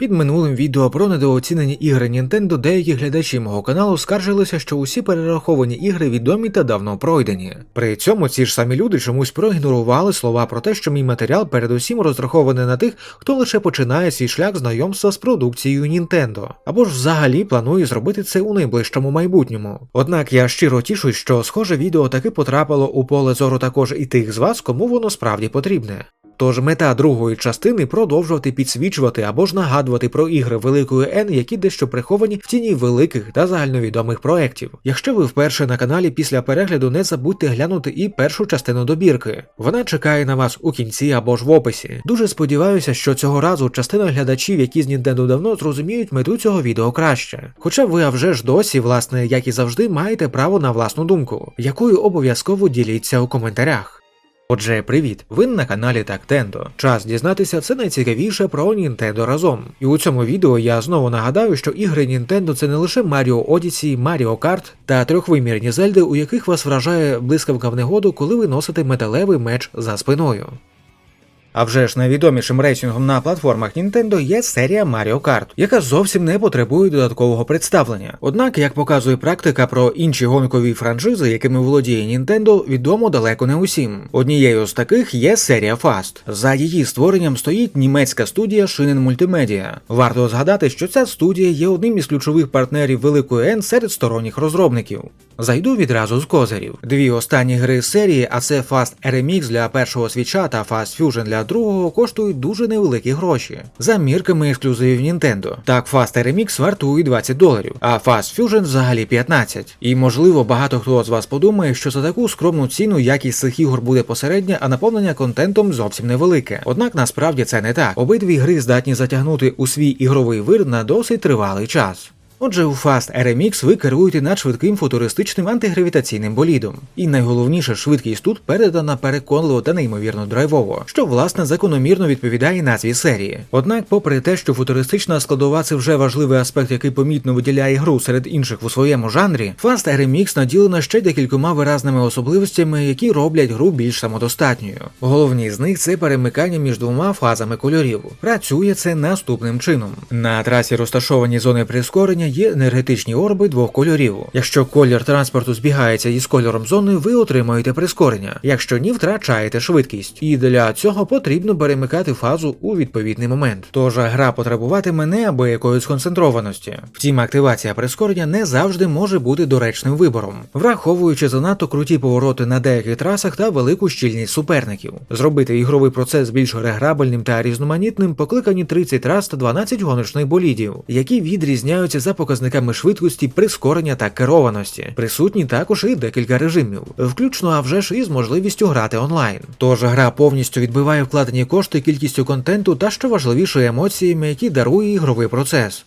Під минулим відео про недооцінені ігри Nintendo деякі глядачі мого каналу скаржилися, що усі перераховані ігри відомі та давно пройдені. При цьому ці ж самі люди чомусь проігнорували слова про те, що мій матеріал передусім розрахований на тих, хто лише починає свій шлях знайомства з продукцією Nintendo, або ж взагалі планує зробити це у найближчому майбутньому. Однак я щиро тішусь, що схоже відео таки потрапило у поле зору також і тих з вас, кому воно справді потрібне. Тож мета другої частини продовжувати підсвічувати або ж нагадувати про ігри великої N, які дещо приховані в тіні великих та загальновідомих проєктів. Якщо ви вперше на каналі після перегляду, не забудьте глянути і першу частину добірки. Вона чекає на вас у кінці або ж в описі. Дуже сподіваюся, що цього разу частина глядачів, які з Nintendo давно зрозуміють мету цього відео краще. Хоча ви а вже ж досі, власне, як і завжди, маєте право на власну думку, якою обов'язково діліться у коментарях. Отже, привіт! Ви на каналі Тактендо. Час дізнатися все найцікавіше про Нінтендо разом. І у цьому відео я знову нагадаю, що ігри Нінтендо це не лише Mario Odyssey, Mario Kart та трьохвимірні зельди, у яких вас вражає блискавка в негоду, коли ви носите металевий меч за спиною. А вже ж найвідомішим рейсингом на платформах Nintendo є серія Mario Kart, яка зовсім не потребує додаткового представлення. Однак, як показує практика про інші гонкові франшизи, якими володіє Nintendo, відомо далеко не усім. Однією з таких є серія Fast. За її створенням стоїть німецька студія Shinen Multimedia. Варто згадати, що ця студія є одним із ключових партнерів великої N серед сторонніх розробників. Зайду відразу з козирів. Дві останні гри серії, а це Fast RMX для першого свіча та Fast Fusion для другого, коштують дуже невеликі гроші. За мірками ексклюзивів Nintendo. Так, Fast RMX вартує 20 доларів, а Fast Fusion взагалі 15. І можливо багато хто з вас подумає, що за таку скромну ціну якість цих ігор буде посередня, а наповнення контентом зовсім невелике. Однак насправді це не так. Обидві гри здатні затягнути у свій ігровий вир на досить тривалий час. Отже, у Fast RMX ви керуєте над швидким футуристичним антигравітаційним болідом. І найголовніше, швидкість тут передана переконливо та неймовірно драйвово, що власне закономірно відповідає назві серії. Однак, попри те, що футуристична складова це вже важливий аспект, який помітно виділяє гру серед інших у своєму жанрі, Fast RMX наділена ще декількома виразними особливостями, які роблять гру більш самодостатньою. Головні з них це перемикання між двома фазами кольорів. Працює це наступним чином. На трасі розташовані зони прискорення є енергетичні орби двох кольорів. Якщо колір транспорту збігається із кольором зони, ви отримаєте прискорення. Якщо ні, втрачаєте швидкість. І для цього потрібно перемикати фазу у відповідний момент. Тож гра потребуватиме неабиякої сконцентрованості. Втім, активація прискорення не завжди може бути доречним вибором, враховуючи занадто круті повороти на деяких трасах та велику щільність суперників. Зробити ігровий процес більш реграбельним та різноманітним покликані 30 трас та 12 гоночних болідів, які відрізняються за показниками швидкості, прискорення та керованості. Присутні також і декілька режимів, включно а вже ж із можливістю грати онлайн. Тож гра повністю відбиває вкладені кошти кількістю контенту та що важливіше емоціями, які дарує ігровий процес.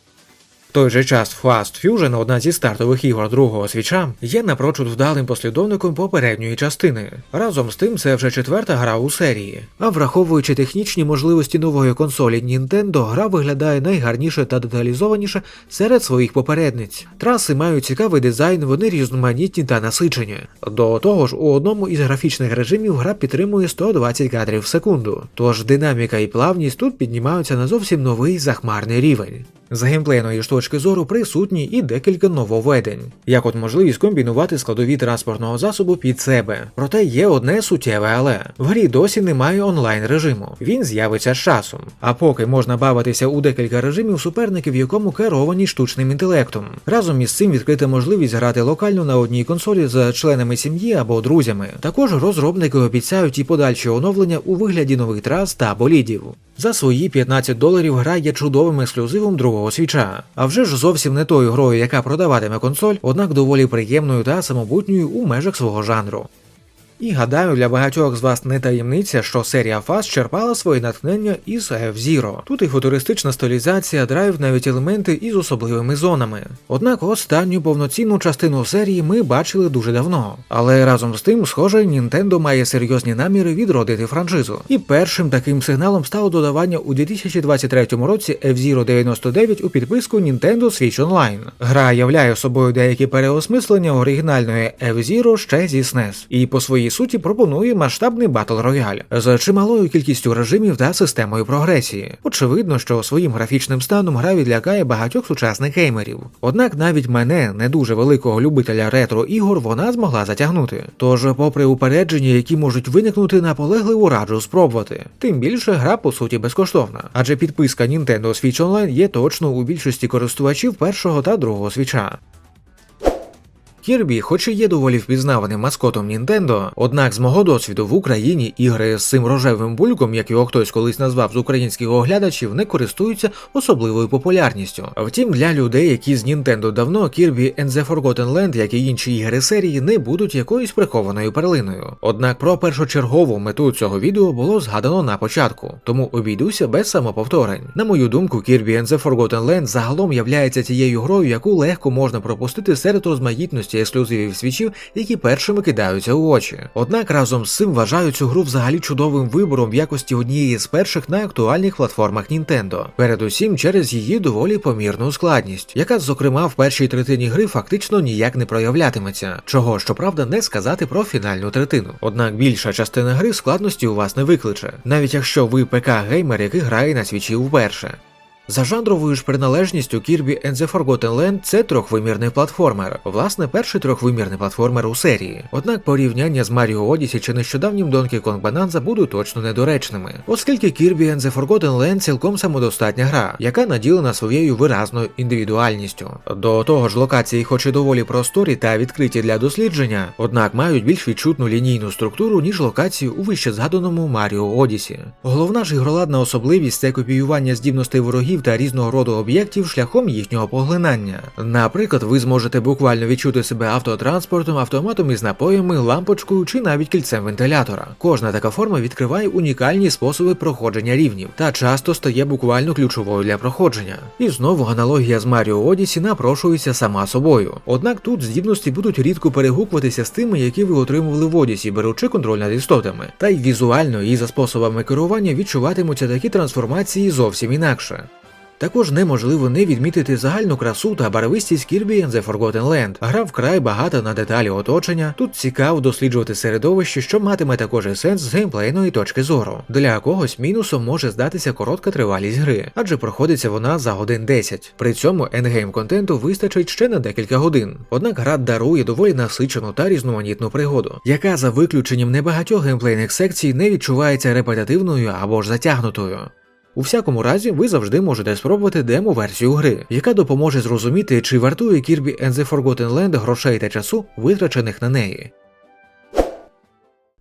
Той же час Fast Fusion, одна зі стартових ігор другого свіча, є напрочуд вдалим послідовником попередньої частини. Разом з тим, це вже четверта гра у серії. А враховуючи технічні можливості нової консолі Nintendo, гра виглядає найгарніше та деталізованіше серед своїх попередниць. Траси мають цікавий дизайн, вони різноманітні та насичені. До того ж, у одному із графічних режимів гра підтримує 120 кадрів в секунду. Тож динаміка і плавність тут піднімаються на зовсім новий захмарний рівень. З геймплейної ж точки зору присутні і декілька нововведень, як от можливість комбінувати складові транспортного засобу під себе. Проте є одне суттєве але в грі досі немає онлайн режиму. Він з'явиться з часом. А поки можна бавитися у декілька режимів суперників, в якому керовані штучним інтелектом. Разом із цим відкрита можливість грати локально на одній консолі з членами сім'ї або друзями. Також розробники обіцяють і подальші оновлення у вигляді нових трас та болідів. За свої 15 доларів гра є чудовим ексклюзивом другого свіча. А вже ж зовсім не тою грою, яка продаватиме консоль, однак доволі приємною та самобутньою у межах свого жанру. І гадаю, для багатьох з вас не таємниця, що серія Fast черпала своє натхнення із F-Zero. Тут і футуристична стилізація, драйв, навіть елементи із особливими зонами. Однак останню повноцінну частину серії ми бачили дуже давно. Але разом з тим, схоже, Nintendo має серйозні наміри відродити франшизу. І першим таким сигналом стало додавання у 2023 році F-Zero 99 у підписку Nintendo Switch Online. Гра являє собою деякі переосмислення оригінальної F-Zero ще зі SNES. І по своїй суті пропонує масштабний батл рояль з чималою кількістю режимів та системою прогресії. Очевидно, що своїм графічним станом гра відлякає багатьох сучасних геймерів. Однак навіть мене, не дуже великого любителя ретро ігор, вона змогла затягнути. Тож, попри упередження, які можуть виникнути, наполегливо раджу спробувати. Тим більше гра по суті безкоштовна, адже підписка Nintendo Switch Online є точно у більшості користувачів першого та другого свіча. Кірбі, хоч і є доволі впізнаваним маскотом Нінтендо, однак з мого досвіду в Україні ігри з цим рожевим бульком, як його хтось колись назвав з українських оглядачів, не користуються особливою популярністю. Втім, для людей, які з Нінтендо давно, Kirby and the Forgotten Land, як і інші ігри серії, не будуть якоюсь прихованою перлиною. Однак про першочергову мету цього відео було згадано на початку, тому обійдуся без самоповторень. На мою думку, Kirby and the Forgotten Land загалом являється тією грою, яку легко можна пропустити серед розмаїтності ексклюзивів свічів, які першими кидаються у очі. Однак разом з цим вважаю цю гру взагалі чудовим вибором в якості однієї з перших на актуальних платформах Nintendo. Передусім через її доволі помірну складність, яка, зокрема, в першій третині гри фактично ніяк не проявлятиметься, чого щоправда не сказати про фінальну третину. Однак більша частина гри складності у вас не викличе, навіть якщо ви ПК-геймер, який грає на свічі вперше. За жанровою ж приналежністю Kirby and the Forgotten Land це трьохвимірний платформер, власне, перший трьохвимірний платформер у серії. Однак порівняння з Mario Odyssey чи нещодавнім Donkey Kong Bonanza будуть точно недоречними, оскільки Kirby and the Forgotten Land цілком самодостатня гра, яка наділена своєю виразною індивідуальністю. До того ж, локації, хоч і доволі просторі та відкриті для дослідження, однак мають більш відчутну лінійну структуру, ніж локації у вище згаданому Mario Odyssey. Головна ж ігроладна особливість це копіювання здібностей ворогів та різного роду об'єктів шляхом їхнього поглинання. Наприклад, ви зможете буквально відчути себе автотранспортом, автоматом із напоями, лампочкою чи навіть кільцем вентилятора. Кожна така форма відкриває унікальні способи проходження рівнів та часто стає буквально ключовою для проходження. І знову аналогія з Mario Odyssey напрошується сама собою. Однак тут здібності будуть рідко перегукуватися з тими, які ви отримували в Odyssey, беручи контроль над істотами. Та й візуально і за способами керування відчуватимуться такі трансформації зовсім інакше. Також неможливо не відмітити загальну красу та барвистість Kirby and the Forgotten Land. Гра вкрай багата на деталі оточення. Тут цікаво досліджувати середовище, що матиме також сенс з геймплейної точки зору. Для когось мінусом може здатися коротка тривалість гри, адже проходиться вона за годин 10. При цьому ендгейм контенту вистачить ще на декілька годин. Однак гра дарує доволі насичену та різноманітну пригоду, яка за виключенням небагатьох геймплейних секцій не відчувається репетитивною або ж затягнутою. У всякому разі, ви завжди можете спробувати демо-версію гри, яка допоможе зрозуміти, чи вартує Kirby and the Forgotten Land грошей та часу, витрачених на неї.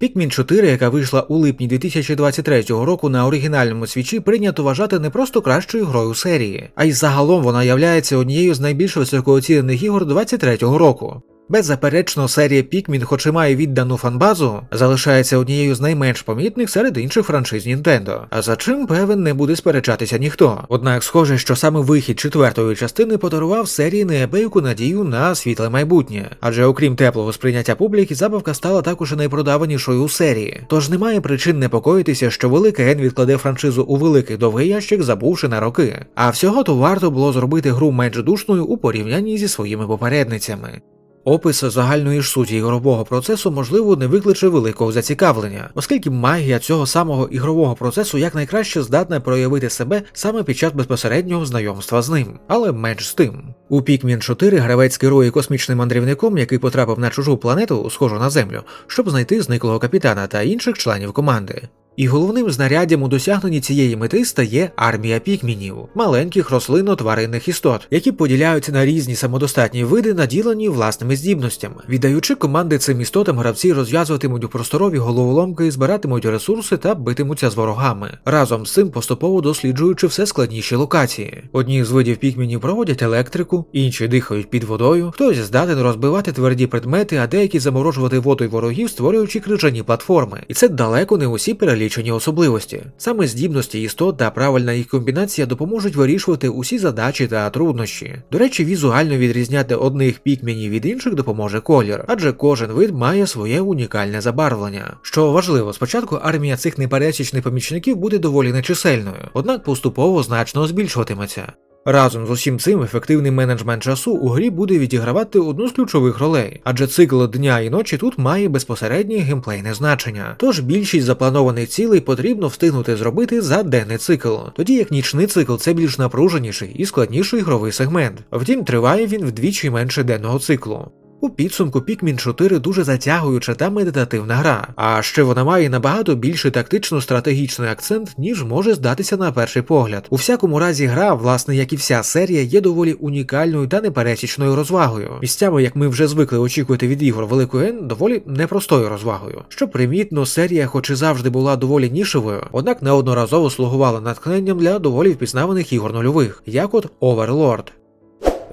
Pikmin 4, яка вийшла у липні 2023 року на оригінальному свічі, прийнято вважати не просто кращою грою серії, а й загалом вона являється однією з найбільш високооцінених ігор 2023 року. Беззаперечно, серія Pikmin, хоч і має віддану фанбазу, залишається однією з найменш помітних серед інших франшиз Nintendo, а за чим певен не буде сперечатися ніхто. Однак схоже, що саме вихід четвертої частини подарував серії неабияку надію на світле майбутнє, адже окрім теплого сприйняття публіки, забавка стала також і найпродаванішою у серії. Тож немає причин непокоїтися, що велика Ген відкладе франшизу у великий довгий ящик, забувши на роки. А всього то варто було зробити гру менш душною у порівнянні зі своїми попередницями. Опис загальної ж суті ігрового процесу, можливо, не викличе великого зацікавлення, оскільки магія цього самого ігрового процесу якнайкраще здатна проявити себе саме під час безпосереднього знайомства з ним, але менш з тим. У Pikmin 4 гравець керує космічним мандрівником, який потрапив на чужу планету, схожу на землю, щоб знайти зниклого капітана та інших членів команди. І головним знаряддям у досягненні цієї мети стає армія пікмінів, маленьких рослинно-тваринних істот, які поділяються на різні самодостатні види, наділені власними здібностями. Віддаючи команди цим істотам, гравці розв'язуватимуть у просторові головоломки, збиратимуть ресурси та битимуться з ворогами. Разом з цим поступово досліджуючи все складніші локації. Одні з видів пікмінів проводять електрику, інші дихають під водою, хтось здатен розбивати тверді предмети, а деякі заморожувати воду й ворогів, створюючи крижані платформи. І це далеко не усі перелічені особливості. Саме здібності істот та правильна їх комбінація допоможуть вирішувати усі задачі та труднощі. До речі, візуально відрізняти одних пікмінів від інших допоможе колір, адже кожен вид має своє унікальне забарвлення. Що важливо, спочатку армія цих непересічних помічників буде доволі нечисельною, однак поступово значно збільшуватиметься. Разом з усім цим ефективний менеджмент часу у грі буде відігравати одну з ключових ролей, адже цикл дня і ночі тут має безпосереднє геймплейне значення. Тож більшість запланованих цілей потрібно встигнути зробити за денний цикл, тоді як нічний цикл це більш напруженіший і складніший ігровий сегмент. Втім, триває він вдвічі менше денного циклу. У підсумку Pikmin 4 дуже затягуюча та медитативна гра, а ще вона має набагато більший тактично-стратегічний акцент, ніж може здатися на перший погляд. У всякому разі, гра, власне, як і вся серія, є доволі унікальною та непересічною розвагою. Місцями, як ми вже звикли очікувати від ігор Великої Н, доволі непростою розвагою. Що примітно, серія, хоч і завжди була доволі нішевою, однак неодноразово слугувала натхненням для доволі впізнаваних ігор нульових, як от Overlord.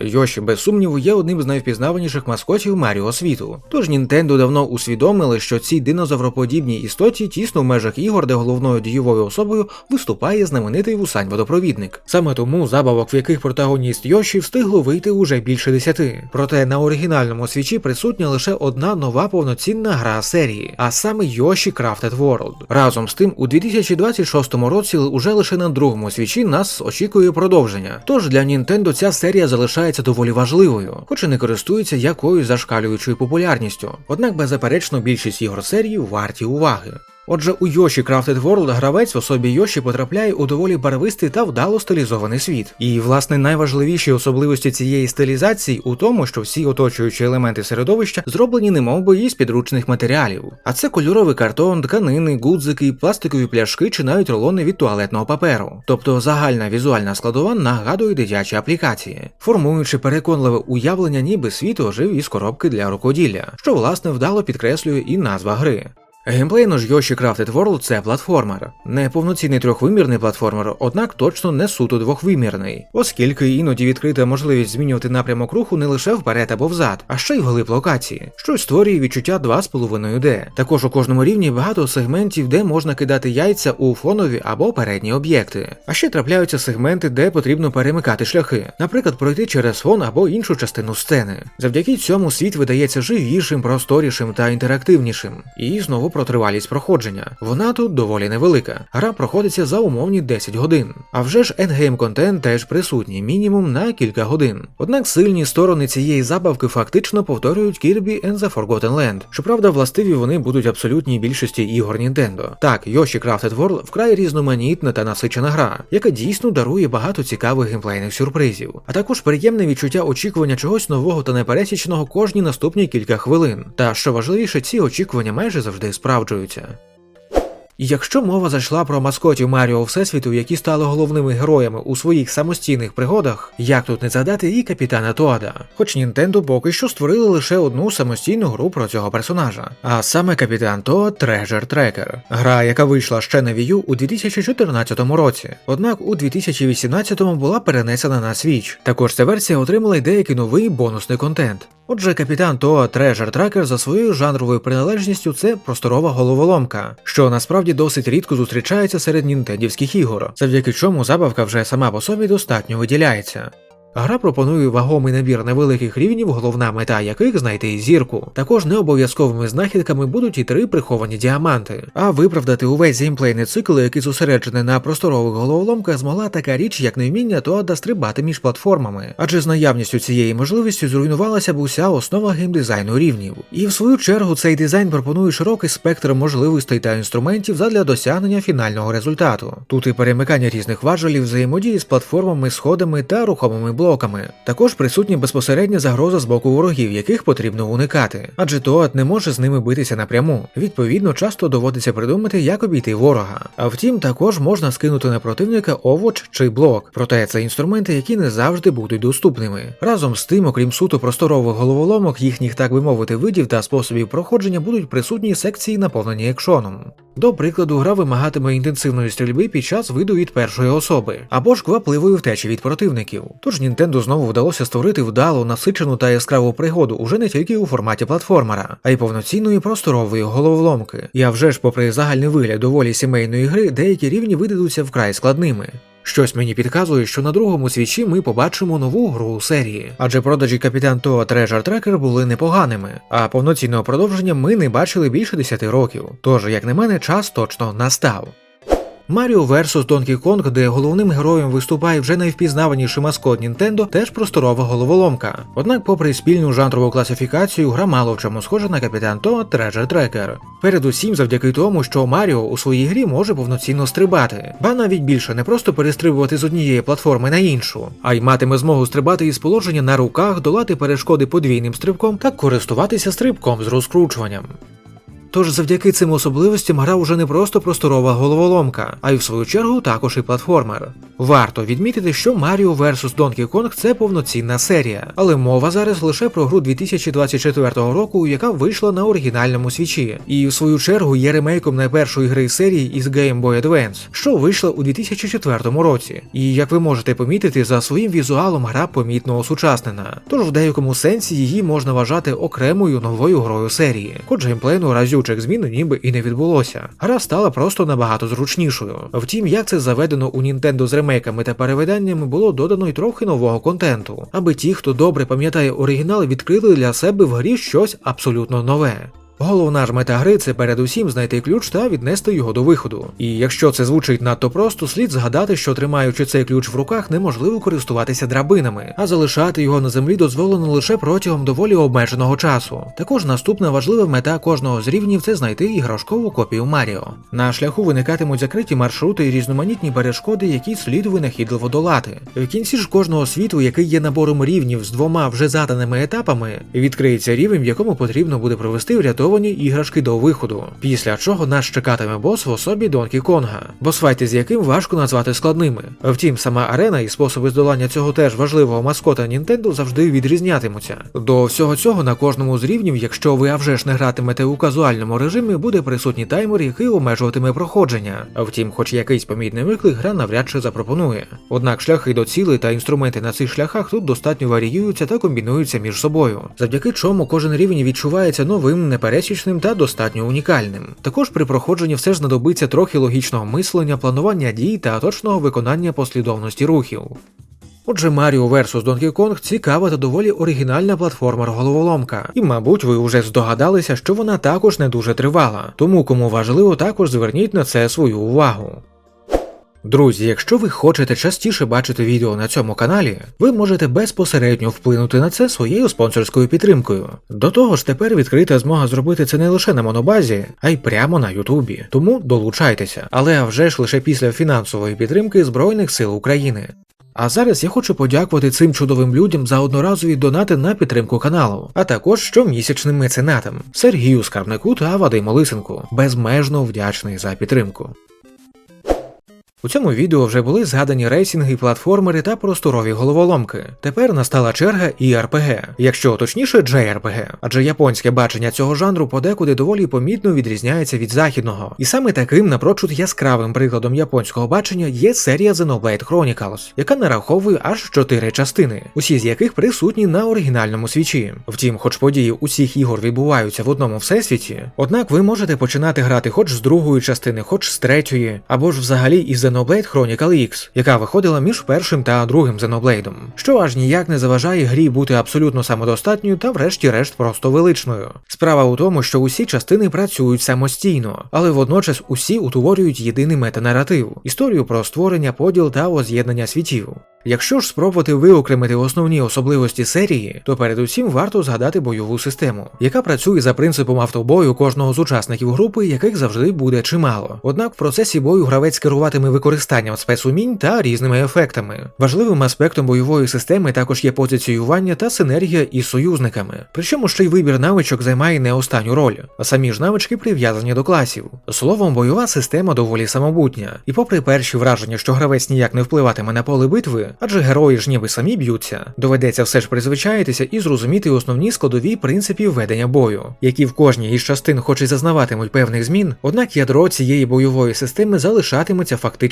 Йоші, без сумніву, є одним з найвпізнаваніших маскотів Маріо світу. Тож Нінтендо давно усвідомили, що цій динозавроподібній істоті тісно в межах ігор, де головною дієвою особою виступає знаменитий вусань-водопровідник. Саме тому забавок, в яких протагоніст Йоші встигло вийти уже більше десяти. Проте на оригінальному свічі присутня лише одна нова повноцінна гра серії, а саме Йоші Crafted World. Разом з тим, у 2026 році уже лише на другому свічі нас очікує продовження. Тож для Нінтендо ця серія залишає вважається доволі важливою, хоч і не користується якоюсь зашкалюючою популярністю. Однак, беззаперечно, більшість ігор серії варті уваги. Отже, у Йоші Crafted World гравець в особі Йоші потрапляє у доволі барвистий та вдало стилізований світ. І, власне, найважливіші особливості цієї стилізації у тому, що всі оточуючі елементи середовища зроблені немов би із підручних матеріалів. А це кольоровий картон, тканини, гудзики, пластикові пляшки чи навіть рулони від туалетного паперу. Тобто загальна візуальна складова нагадує дитячі аплікації, формуючи переконливе уявлення, ніби світ ожив із коробки для рукоділля, що власне вдало підкреслює і назва гри. Геймплейно ж Yoshi Crafted World це платформер. Не повноцінний трьохвимірний платформер, однак точно не суто двохвимірний, оскільки іноді відкрита можливість змінювати напрямок руху не лише вперед або взад, а ще й вглиб локації, що створює відчуття 2,5D. Також у кожному рівні багато сегментів, де можна кидати яйця у фонові або передні об'єкти. А ще трапляються сегменти, де потрібно перемикати шляхи, наприклад, пройти через фон або іншу частину сцени. Завдяки цьому світ видається живішим, просторішим та інтерактивнішим. І знову про тривалість проходження. Вона тут доволі невелика. Гра проходиться за умовні 10 годин. А вже ж ендгейм контент теж присутній, мінімум на кілька годин. Однак сильні сторони цієї забавки фактично повторюють Kirby and the Forgotten Land. Щоправда, властиві вони будуть абсолютній більшості ігор Nintendo. Так, Yoshi Crafted World вкрай різноманітна та насичена гра, яка дійсно дарує багато цікавих геймплейних сюрпризів, а також приємне відчуття очікування чогось нового та непересічного кожні наступні кілька хвилин. Та що важливіше, ці очікування майже завжди справджуються. Якщо мова зайшла про маскотів Маріо Всесвіту, які стали головними героями у своїх самостійних пригодах, як тут не згадати і капітана Тоада. Хоч Нінтендо поки що створили лише одну самостійну гру про цього персонажа, а саме Капітан Тоад Treasure Tracker. гра, яка вийшла ще на Wii U у 2014 році. Однак у 2018 була перенесена на Switch. Також ця версія отримала й деякий новий бонусний контент. Отже, капітан Тоа Treasure Tracker за своєю жанровою приналежністю це просторова головоломка, що насправді досить рідко зустрічається серед нінтендівських ігор, завдяки чому забавка вже сама по собі достатньо виділяється. Гра пропонує вагомий набір невеликих рівнів, головна мета яких знайти зірку. Також необов'язковими знахідками будуть і три приховані діаманти. А виправдати увесь геймплейний цикл, який зосереджений на просторових головоломках, змогла така річ, як невміння Тоада стрибати між платформами. Адже з наявністю цієї можливості зруйнувалася б уся основа геймдизайну рівнів. І в свою чергу цей дизайн пропонує широкий спектр можливостей та інструментів задля досягнення фінального результату. Тут і перемикання різних важелів, взаємодії з платформами, сходами та рухомими блоками. Також присутня безпосередня загроза з боку ворогів, яких потрібно уникати, адже Тоат не може з ними битися напряму. Відповідно, часто доводиться придумати, як обійти ворога. А втім, також можна скинути на противника овоч чи блок. Проте це інструменти, які не завжди будуть доступними. Разом з тим, окрім суто просторових головоломок, їхніх, так би мовити, видів та способів проходження будуть присутні секції, наповнені екшоном. До прикладу, гра вимагатиме інтенсивної стрільби під час виду від першої особи, або ж квапливої втечі від противників. Тож Nintendo знову вдалося створити вдалу, насичену та яскраву пригоду уже не тільки у форматі платформера, а й повноцінної просторової головоломки. А вже ж, попри загальний вигляд доволі сімейної гри, деякі рівні видадуться вкрай складними. Щось мені підказує, що на другому свічі ми побачимо нову гру у серії, адже продажі Капітан Тоа Treasure Tracker були непоганими, а повноцінного продовження ми не бачили більше 10 років. Тож, як на мене, час точно настав. Mario vs. Donkey Kong, де головним героєм виступає вже найвпізнаваніший маскот Nintendo, теж просторова головоломка. Однак, попри спільну жанрову класифікацію, гра мало в чому схожа на капітан Тоа Treasure Tracker. Передусім завдяки тому, що Маріо у своїй грі може повноцінно стрибати, ба навіть більше не просто перестрибувати з однієї платформи на іншу, а й матиме змогу стрибати із положення на руках, долати перешкоди подвійним стрибком та користуватися стрибком з розкручуванням. Тож завдяки цим особливостям гра вже не просто просторова головоломка, а й в свою чергу також і платформер. Варто відмітити, що Mario vs. Donkey Kong це повноцінна серія, але мова зараз лише про гру 2024 року, яка вийшла на оригінальному свічі, і в свою чергу є ремейком найпершої гри серії із Game Boy Advance, що вийшла у 2004 році. І як ви можете помітити, за своїм візуалом гра помітно осучаснена. Тож в деякому сенсі її можна вважати окремою новою грою серії, хоч геймплейну разючих змін ніби і не відбулося. Гра стала просто набагато зручнішою. Втім, як це заведено у Nintendo з ремейками та перевиданнями, було додано й трохи нового контенту, аби ті, хто добре пам'ятає оригінал, відкрили для себе в грі щось абсолютно нове. Головна ж мета гри це передусім знайти ключ та віднести його до виходу. І якщо це звучить надто просто, слід згадати, що тримаючи цей ключ в руках, неможливо користуватися драбинами, а залишати його на землі дозволено лише протягом доволі обмеженого часу. Також наступна важлива мета кожного з рівнів це знайти іграшкову копію Маріо. На шляху виникатимуть закриті маршрути і різноманітні перешкоди, які слід винахідливо долати. В кінці ж кожного світу, який є набором рівнів з двома вже заданими етапами, відкриється рівень, в якому потрібно буде провести врятовані іграшки до виходу, після чого нас чекатиме бос в особі Донкі Конга, босфайти з яким важко назвати складними. Втім, сама арена і способи здолання цього теж важливого маскота Нінтендо завжди відрізнятимуться. До всього цього на кожному з рівнів, якщо ви а вже ж не гратимете у казуальному режимі, буде присутній таймер, який обмежуватиме проходження. Втім, хоч якийсь помітний виклик гра навряд чи запропонує. Однак шляхи до цілей та інструменти на цих шляхах тут достатньо варіюються та комбінуються між собою, завдяки чому кожен рівень відчувається новим, непересічним та достатньо унікальним. Також при проходженні все ж знадобиться трохи логічного мислення, планування дій та точного виконання послідовності рухів. Отже, Mario vs. Donkey Kong цікава та доволі оригінальна платформер головоломка, і, мабуть, ви вже здогадалися, що вона також не дуже тривала, тому кому важливо, також зверніть на це свою увагу. Друзі, якщо ви хочете частіше бачити відео на цьому каналі, ви можете безпосередньо вплинути на це своєю спонсорською підтримкою. До того ж, тепер відкрита змога зробити це не лише на монобазі, а й прямо на Ютубі. Тому долучайтеся, але вже ж лише після фінансової підтримки Збройних сил України. А зараз я хочу подякувати цим чудовим людям за одноразові донати на підтримку каналу, а також щомісячним меценатам Сергію Скарбнику та Вадиму Лисенку. Безмежно вдячний за підтримку. У цьому відео вже були згадані рейсінги, платформери та просторові головоломки. Тепер настала черга і РПГ, якщо точніше JRPG, адже японське бачення цього жанру подекуди доволі помітно відрізняється від західного. І саме таким напрочуд яскравим прикладом японського бачення є серія Xenoblade Chronicles, яка нараховує аж чотири частини, усі з яких присутні на оригінальному свічі. Втім, хоч події усіх ігор відбуваються в одному всесвіті, однак ви можете починати грати хоч з другої частини, хоч з третьої, або ж взагалі із Xenoblade Chronicle X, яка виходила між першим та другим Xenoblade, що аж ніяк не заважає грі бути абсолютно самодостатньою та врешті-решт просто величною. Справа у тому, що усі частини працюють самостійно, але водночас усі утворюють єдиний метанаратив історію про створення, поділ та воз'єднання світів. Якщо ж спробувати виокремити основні особливості серії, то передусім варто згадати бойову систему, яка працює за принципом автобою кожного з учасників групи, яких завжди буде чимало. Однак в процесі бою гравець керуватиме використанням спецумінь та різними ефектами. Важливим аспектом бойової системи також є позиціювання та синергія із союзниками. Причому ще й вибір навичок займає не останню роль, а самі ж навички прив'язані до класів. Словом, бойова система доволі самобутня, і попри перші враження, що гравець ніяк не впливатиме на поле битви адже герої ж ніби самі б'ються. Доведеться все ж призвичаїтися і зрозуміти основні складові принципів ведення бою, які в кожній із частин хоч і зазнаватимуть певних змін, однак ядро цієї бойової системи залишатиметься фактично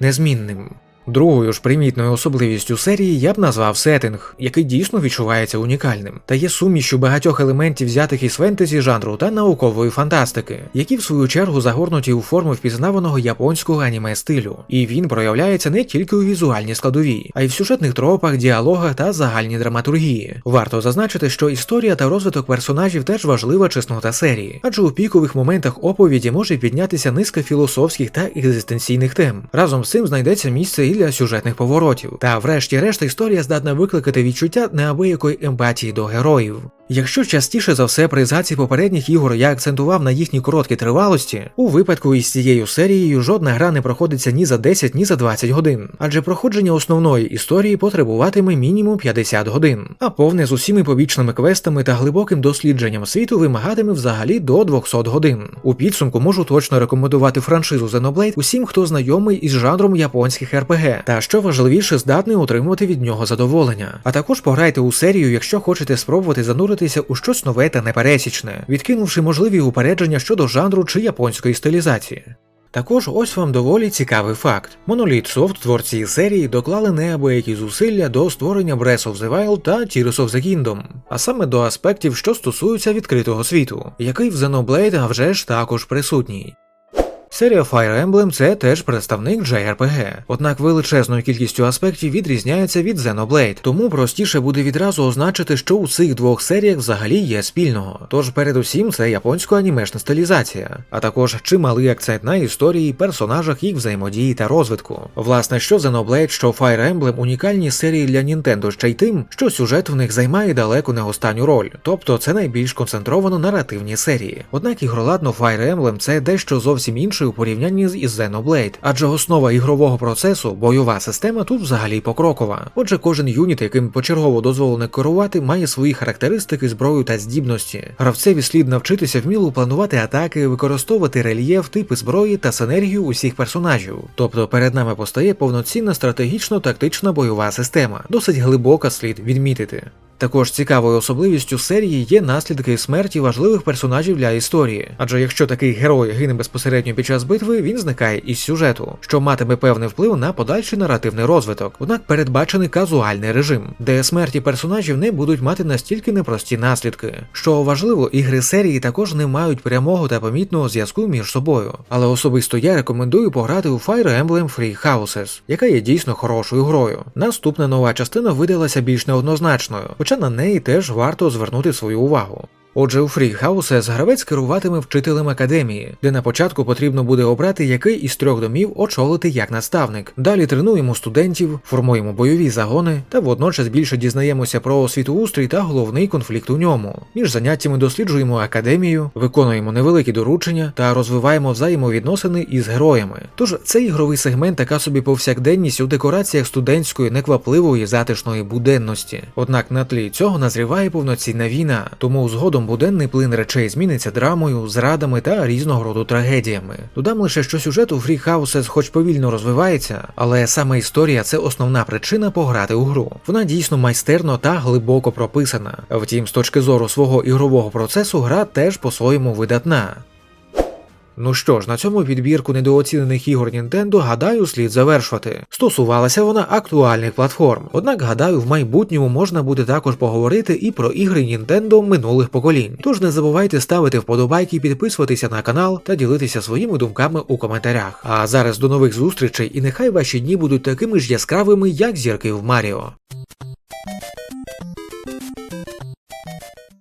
незмінним. Другою ж примітною особливістю серії я б назвав сеттинг, який дійсно відчувається унікальним, та є сумішю багатьох елементів взятих із фентезі жанру та наукової фантастики, які в свою чергу загорнуті у форму впізнаваного японського аніме стилю. І він проявляється не тільки у візуальній складовій, а й в сюжетних тропах, діалогах та загальній драматургії. Варто зазначити, що історія та розвиток персонажів теж важлива чеснота серії, адже у пікових моментах оповіді може піднятися низка філософських та екзистенційних тем. Разом з цим знайдеться місце для сюжетних поворотів. Та врешті-решт історія здатна викликати відчуття неабиякої емпатії до героїв. Якщо частіше за все при згадці попередніх ігор я акцентував на їхній короткі тривалості, у випадку із цією серією жодна гра не проходиться ні за 10, ні за 20 годин, адже проходження основної історії потребуватиме мінімум 50 годин, а повне з усіми побічними квестами та глибоким дослідженням світу вимагатиме взагалі до 200 годин. У підсумку можу точно рекомендувати франшизу Xenoblade усім, хто знайомий із жанром японських РПГ, та що важливіше, здатний отримувати від нього задоволення. А також пограйте у серію, якщо хочете спробувати зануритися у щось нове та непересічне, відкинувши можливі упередження щодо жанру чи японської стилізації. Також ось вам доволі цікавий факт. Monolith Soft, творці серії, доклали неабиякі зусилля до створення Breath of the Wild та Tears of the Kingdom, а саме до аспектів, що стосуються відкритого світу, який в Xenoblade а вже ж також присутній. Серія Fire Emblem це теж представник JRPG, однак величезною кількістю аспектів відрізняється від Xenoblade, тому простіше буде відразу означити, що у цих двох серіях взагалі є спільного. Тож передусім це японсько-анімешна стилізація, а також чималий акцент на історії, персонажах, їх взаємодії та розвитку. Власне, що Xenoblade, що Fire Emblem унікальні серії для Nintendo ще й тим, що сюжет в них займає далеко не останню роль, тобто це найбільш концентровано наративні серії. Однак ігроладно Fire Emblem це дещо зовсім інше у порівнянні з із Xenoblade, адже основа ігрового процесу, бойова система тут взагалі покрокова. Отже, кожен юніт, яким почергово дозволено керувати, має свої характеристики, зброю та здібності. Гравцеві слід навчитися вміло планувати атаки, використовувати рельєф, типи зброї та синергію усіх персонажів. Тобто перед нами постає повноцінна стратегічно-тактична бойова система, досить глибока слід відмітити. Також цікавою особливістю серії є наслідки смерті важливих персонажів для історії, адже якщо такий герой гине безпосередньо під час битви, він зникає із сюжету, що матиме певний вплив на подальший наративний розвиток. Однак передбачений казуальний режим, де смерті персонажів не будуть мати настільки непрості наслідки. Що важливо, ігри серії також не мають прямого та помітного зв'язку між собою. Але особисто я рекомендую пограти у Fire Emblem Free Houses, яка є дійсно хорошою грою. Наступна нова частина видалася більш неоднозначною хоча на неї теж варто звернути свою увагу. Отже, у Houses гравець керуватиме вчителем академії, де на початку потрібно буде обрати, який із трьох домів очолити як наставник. Далі тренуємо студентів, формуємо бойові загони та водночас більше дізнаємося про світоустрій та головний конфлікт у ньому. Між заняттями досліджуємо академію, виконуємо невеликі доручення та розвиваємо взаємовідносини із героями. Тож цей ігровий сегмент така собі повсякденність у декораціях студентської неквапливої затишної буденності. Однак на тлі цього назріває повноцінна війна, тому згодом буденний плин речей зміниться драмою, зрадами та різного роду трагедіями. Додам лише, що сюжет у Free Houses хоч повільно розвивається, але саме історія це основна причина пограти у гру. Вона дійсно майстерно та глибоко прописана. Втім, з точки зору свого ігрового процесу, гра теж по-своєму видатна. Ну що ж, на цьому підбірку недооцінених ігор Nintendo, гадаю, слід завершувати. Стосувалася вона актуальних платформ. Однак, гадаю, в майбутньому можна буде також поговорити і про ігри Nintendo минулих поколінь. Тож не забувайте ставити вподобайки, підписуватися на канал та ділитися своїми думками у коментарях. А зараз до нових зустрічей і нехай ваші дні будуть такими ж яскравими, як зірки в Маріо.